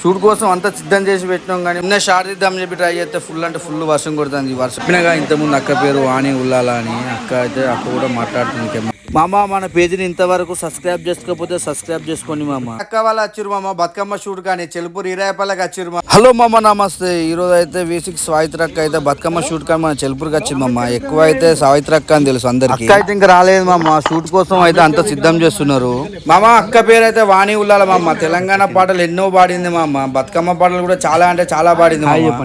Shoot కోసం అంతా సిద్ధం చేసి పెట్టినాం కానీ నిన్న షార్ట్ ఇద్దామని చెప్పి ట్రై చేస్తే ఫుల్ అంటే ఫుల్ వర్షం కొడుతుంది. వర్షం చెప్పినగా ఇంతకుముందు అక్క పేరు వాణి ఉల్లాల అని అక్క అయితే అక్క కూడా మాట్లాడుతుంది. మామ మన పేజీని ఇంతవరకు సబ్స్క్రైబ్ చేసుకోకపోతే సబ్స్క్రైబ్ చేసుకోండి మామ. అక్క వాళ్ళు వచ్చిరు మామ బతుకమ్మ షూట్ కానీ చెలుపూరు ఇరాయపల్లకి వచ్చిరు మామ. హలో మామ నమస్తే. ఈ రోజు అయితే వి సిక్స్ సావిత్రక్క అయితే బతుకమ్మ షూట్ కానీ మన చెలుపూరుకి వచ్చింది మామ. ఎక్కువ అయితే సావిత్రక్క అని తెలుసు అందరికి. అక్క అయితే ఇంకా రాలేదు మామ. షూట్ కోసం అయితే అంత సిద్ధం చేస్తున్నారు. మామ అక్క పేరు అయితే వాణి ఉల్లాల మామ. తెలంగాణ పాటలు ఎన్నో పాడింది మామ. బతుకమ్మ పాటలు కూడా చాలా అంటే చాలా పాడింది మామ.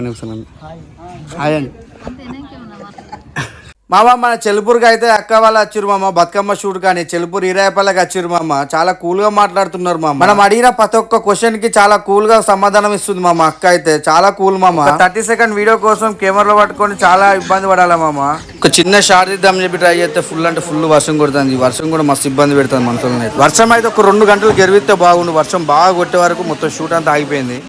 మామ మన చెలుపూరుకి అయితే అక్క వాళ్ళు వచ్చిరు మామ బతుకమ్మ షూట్ కానీ చెలుపూరు ఇరాయపల్లకి వచ్చిరు మామ. చాలా కూల్గా మాట్లాడుతున్నారు మామ. మనం అడిగిన ప్రతి ఒక్క క్వశ్చన్కి చాలా కూల్గా సమాధానం ఇస్తుంది మామ అక్క అయితే. చాలా కూల్ మామ. థర్టీ సెకండ్ వీడియో కోసం కెమెరాలో పట్టుకొని చాలా ఇబ్బంది పడాలి మామ? ఒక చిన్న షార్ట్ ఇద్దామని చెప్పి ట్రై చేస్తే ఫుల్ అంటే ఫుల్ వర్షం కొడుతుంది. వర్షం కూడా మస్తు ఇబ్బంది పెడుతుంది మనుషులని వర్షం అయితే ఒక రెండు గంటలు గెరివిస్తే బాగుండు. వర్షం బాగా కొట్టే వరకు మొత్తం షూట్ అంతా ఆగిపోయింది.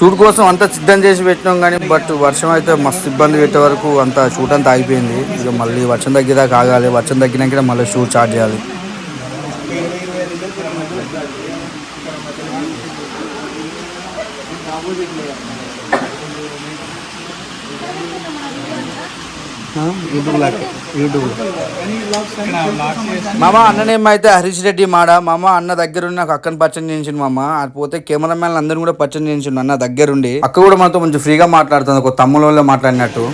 షూట్ కోసం అంతా సిద్ధం చేసి పెట్టినాం కానీ బట్ వర్షం అయితే మస్తు ఇబ్బంది పెట్టే వరకు అంతా షూట్ అంతా ఆగిపోయింది. ఇక మళ్ళీ వర్షం తగ్గేదాకా ఆగాలి. వర్షం తగ్గినాక మళ్ళీ షూట్ స్టార్ట్ చేయాలి. మామ అన్ననేమో అయితే హరీష్ రెడ్డి మాడ? మామ అన్న దగ్గరుండి నాకు అక్కని పరిచయం చేయించింది మామ. అది పోతే కెమెరామెన్ అందరిని కూడా పరిచయం చేయించిండు అన్న దగ్గరుండి. అక్క కూడా మనతో కొంచెం ఫ్రీగా మాట్లాడుతుంది ఒక తమ్ముళ్ళలో మాట్లాడినట్టు.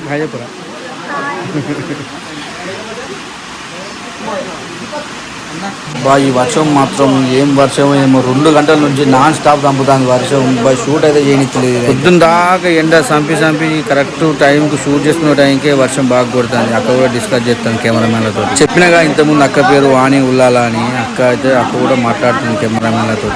బా ఈ వర్షం మాత్రం ఏం వర్షం ఏమో రెండు గంటల నుంచి నాన్ స్టాప్ చంపుతాను వర్షం. బా షూట్ అయితే చేయనిచ్చలేదు. పొద్దున్న దాకా ఎండ చంపి చంపి కరెక్ట్ టైంకి షూట్ చేస్తున్న టైంకే వర్షం బాగా కొడుతుంది. అక్క కూడా డిస్కస్ చేస్తాను కెమెరామెన్లతో చెప్పినగా ఇంతకుముందు అక్క పేరు వాణి ఉల్లాల అని. అక్క అయితే అక్క కూడా మాట్లాడుతుంది కెమెరామెన్లతో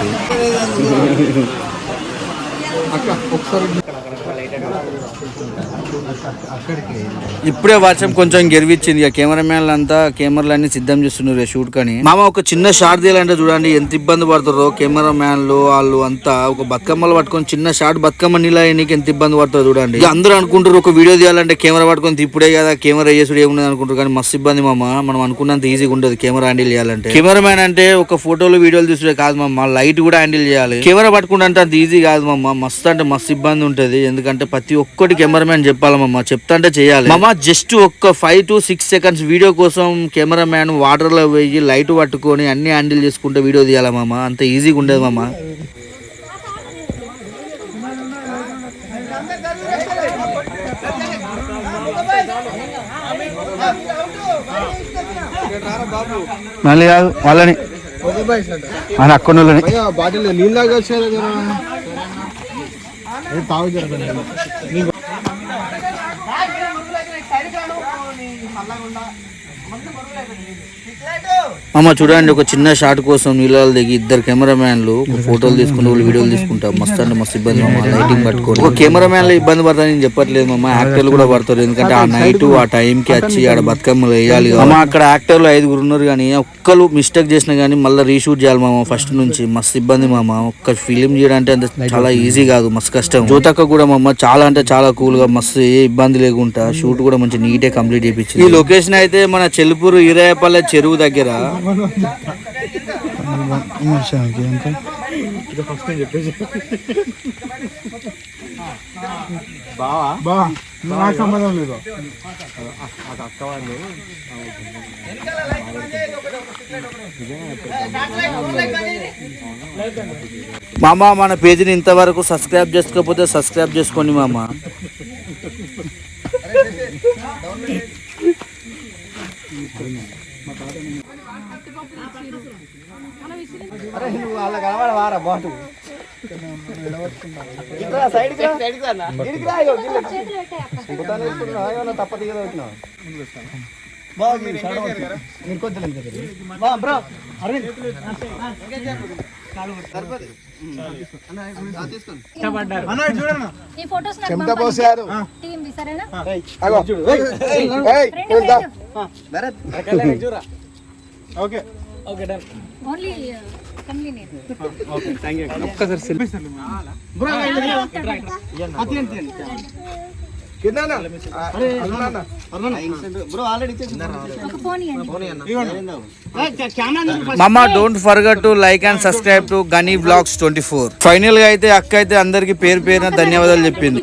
ఇప్పుడే వర్షం కొంచెం గెలివిచ్చింది ఇక కెమెరామెన్లు అంతా కెమెరాలు అన్ని సిద్ధం చేస్తున్నారు షూట్ కానీ. మామ ఒక చిన్న షార్ట్ తీయాలంటే చూడండి ఎంత ఇబ్బంది పడుతారో కెమెరామ్యాన్లు వాళ్ళు అంతా. ఒక బతుకమ్మలు పట్టుకొని చిన్న షార్ట్ బతుకమ్మ నీళ్ళ ఎంత ఇబ్బంది పడుతుందో చూడండి. అందరూ అనుకుంటారు ఒక వీడియో తీయాలంటే కెమెరా పట్టుకొని ఇప్పుడే కదా కెమెరా చేసుడు ఏముండదు అనుకుంటారు కానీ మస్తు ఇబ్బంది మామ. మనం అనుకున్నంత ఈజీగా ఉండదు కెమెరా హ్యాండిల్ చేయాలంటే. కెమెరామ్యాన్ అంటే ఒక ఫోటోలు వీడియోలు తీసుడే కాదు మామ. లైట్ కూడా హ్యాండిల్ చేయాలి. కెమెరా పట్టుకుంటే అంత ఈజీ కాదు మామ. మస్తు అంటే మస్తు ఇబ్బంది ఉంటుంది. ఎందుకంటే ప్రతి ఒక్కటి కెమెరామ్యాన్ చెప్పాలి మామ చెప్తా అంటే చేయాలి. మామ జస్ట్ ఒక్క five to six seconds video cameraman cameraman వాటర్లో పోయి లైట్ పట్టుకొని అన్ని హ్యాండిల్ చేసుకుంటే వీడియో తీయాలి మామ? అంత ఈజీగా ఉండదు మామ. మళ్ళీ కాదు వాళ్ళని. అక్కడ బాటిల్ నీళ్ళగా తాగు అమ్మ చూడండి ఒక చిన్న షాట్ కోసం నీళ్ళ దిగి ఇద్దరు కెమెరామ్యాన్లు ఫోటోలు తీసుకుంటూ వాళ్ళు వీడియోలు తీసుకుంటారు మస్తు అంటే మస్తు ఇబ్బంది లైటింగ్ పట్టుకొని. ఒక కెమెరామ్యాన్లు ఇబ్బంది పడతారని నేను చెప్పట్లేదు అమ్మ. యాక్టర్లు కూడా పడతారు ఎందుకంటే ఆ నైట్ ఆ టైం కి వచ్చి ఆడ బతుకమ్మలు వేయాలి మామ అక్కడ యాక్టర్లు ఐదుగురు ఉన్నారు కానీ ఒక్కరు మిస్టేక్ చేసినా కానీ మళ్ళీ రీషూట్ చేయాలి మామ ఫస్ట్ నుంచి. మస్తు ఇబ్బంది మామ. ఒక్క ఫిలిం చేయడానికి అంత చాలా ఈజీ కాదు మస్తు కష్టం. జ్యోతక్క కూడా మామ చాలా అంటే చాలా కూల్గా మస్తు ఏ ఇబ్బంది లేకుండా షూట్ కూడా మంచి నీటే కంప్లీట్ చేయించింది ఈ లొకేషన్ అయితే మన చెలుపూరు ఇరాయపల్లె చెరువు దగ్గర. మామ మన పేజీని ఇంతవరకు సబ్స్క్రైబ్ చేసుకోకపోతే సబ్స్క్రైబ్ చేసుకోండి మామ. వాళ్ళ కనబడ వారా బాటు తప్పదు కదా వచ్చినావు బ్రో ఈ ఫొటోస్ నాకు చెమట. పోసారు ఓకే ఓన్లీ కన్వీనియంట్ బ్రో, అతి ఏంటి? ఒక ఫోన్ ఇవ్వండి. మామ don't forget to like and subscribe to Gani vlogs twenty four ఫైనల్గా అయితే అక్క అయితే అందరికి పేరు పేరున ధన్యవాదాలు చెప్పింది.